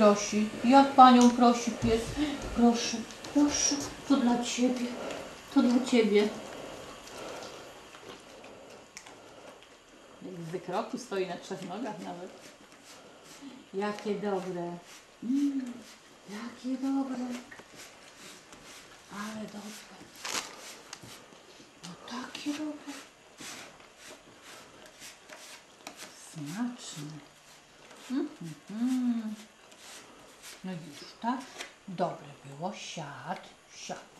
prosi, jak panią prosi pies. Proszę, proszę, to dla ciebie, to dla ciebie. Jak z wykroku stoi na trzech nogach nawet. Jakie dobre. Mm, jakie dobre. Ale dobre. No takie dobre. Smaczne. Mm, mm, mm. No już tak dobre było. Siad, siad.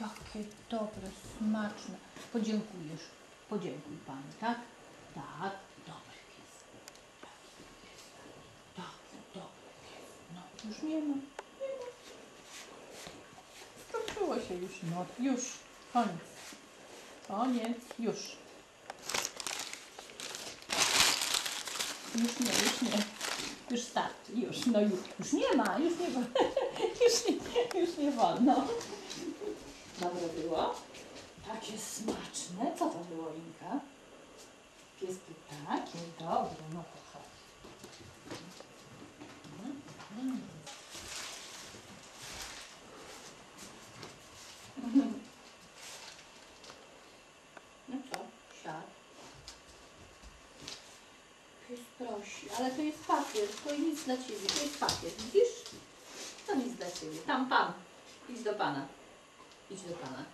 Jakie dobre, smaczne. Podziękujesz. Podziękuj pani, tak? Tak, dobry pies. Taki dobry pies. No, już nie ma. Nie ma. Skończyło się już. No, już. Koniec. Koniec. Już. Już nie, już nie. Już starczy, już, no już, już nie ma, już nie już nie, już nie wolno. Dobre było? Takie smaczne. Co to było, Inka? Pieskie takie dobre, no to chodź. Mm, mm. No co, siad. Pies prosi, ale to jest papier, to nic dla Ciebie, to jest papier, widzisz? To nic dla Ciebie. Tam Pan, idź do Pana. Idź do Pana.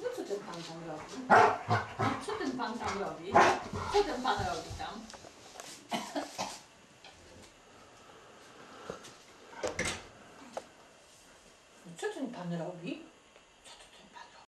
No co ten Pan tam robi? Co ten Pan tam robi? Co ten Pan robi tam? Co ten Pan robi?